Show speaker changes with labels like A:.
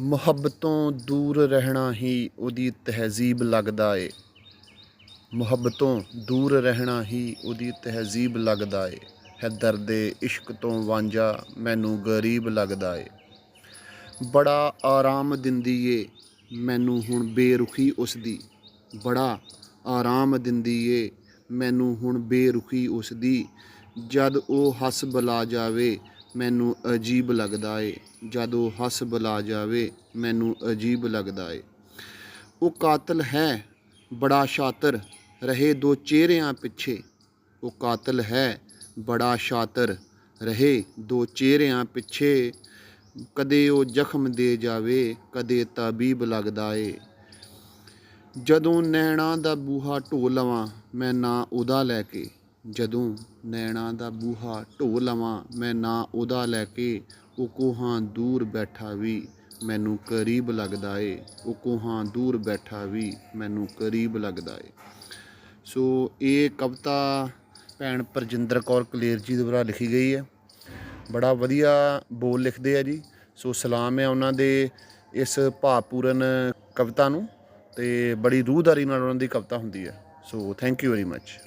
A: ਮੁਹੱਬਤੋਂ ਦੂਰ ਰਹਿਣਾ ਹੀ ਉਹਦੀ ਤਹਿਜ਼ੀਬ ਲੱਗਦਾ ਏ। ਮੁਹੱਬਤੋਂ ਦੂਰ ਰਹਿਣਾ ਹੀ ਉਹਦੀ ਤਹਿਜ਼ੀਬ ਲੱਗਦਾ ਏ। ਹੈ ਦਰਦੇ ਇਸ਼ਕ ਤੋਂ ਵਾਂਝਾ ਮੈਨੂੰ ਗਰੀਬ ਲੱਗਦਾ ਏ। ਬੜਾ ਆਰਾਮ ਦਿੰਦੀ ਏ ਮੈਨੂੰ ਹੁਣ ਬੇਰੁਖੀ ਉਸ ਦੀ ਬੜਾ ਆਰਾਮ ਦਿੰਦੀ ਏ ਮੈਨੂੰ ਹੁਣ ਬੇਰੁਖੀ ਉਸ ਦੀ ਜਦ ਉਹ ਹੱਸ ਬੁਲਾ ਜਾਵੇ ਮੈਨੂੰ ਅਜੀਬ ਲੱਗਦਾ ਏ। ਜਦ ਉਹ ਹੱਸ ਬੁਲਾ ਜਾਵੇ, ਮੈਨੂੰ ਅਜੀਬ ਲੱਗਦਾ ਏ। ਉਹ ਕਾਤਲ ਹੈ, ਬੜਾ ਸ਼ਾਤਰ, ਰਹੇ ਦੋ ਚਿਹਰਿਆਂ ਪਿੱਛੇ। ਉਹ ਕਾਤਲ ਹੈ, ਬੜਾ ਸ਼ਾਤਰ, ਰਹੇ ਦੋ ਚਿਹਰਿਆਂ ਪਿੱਛੇ। ਕਦੇ ਉਹ ਜ਼ਖਮ ਦੇ ਜਾਵੇ, ਕਦੇ ਤਾਬੀਬ ਲੱਗਦਾ ਏ। ਜਦੋਂ ਨੈਣਾ ਦਾ ਬੂਹਾ ਢੋ ਲਵਾਂ, ਮੈਂ ਨਾ ਉਹਦਾ ਲੈ ਕੇ। ਜਦੋਂ ਨੈਣਾਂ ਦਾ ਬੂਹਾ ਢੋ ਲਵਾਂ, ਮੈਂ ਨਾ ਉਹਦਾ ਲੈ ਕੇ ਉਹ ਕੋਹਾਂ ਦੂਰ ਬੈਠਾ ਵੀ ਮੈਨੂੰ ਕਰੀਬ ਲੱਗਦਾ ਏ। ਉਹ ਕੋਹਾਂ ਦੂਰ ਬੈਠਾ ਵੀ ਮੈਨੂੰ ਕਰੀਬ ਲੱਗਦਾ ਏ। ਸੋ ਇਹ ਕਵਿਤਾ ਭੈਣ ਪਰਜਿੰਦਰ ਕੌਰ ਕਲੇਰ ਜੀ ਦੁਆਰਾ ਲਿਖੀ ਗਈ ਹੈ। ਬੜਾ ਵਧੀਆ ਬੋਲ ਲਿਖਦੇ ਆ ਜੀ। ਸੋ ਸਲਾਮ ਹੈ ਉਹਨਾਂ ਦੇ ਇਸ ਭਾਵਪੂਰਨ ਕਵਿਤਾ ਨੂੰ ਤੇ ਬੜੀ ਰੂਹਦਾਰੀ ਨਾਲ ਉਹਨਾਂ ਦੀ ਕਵਿਤਾ ਹੁੰਦੀ ਹੈ। So thank you very much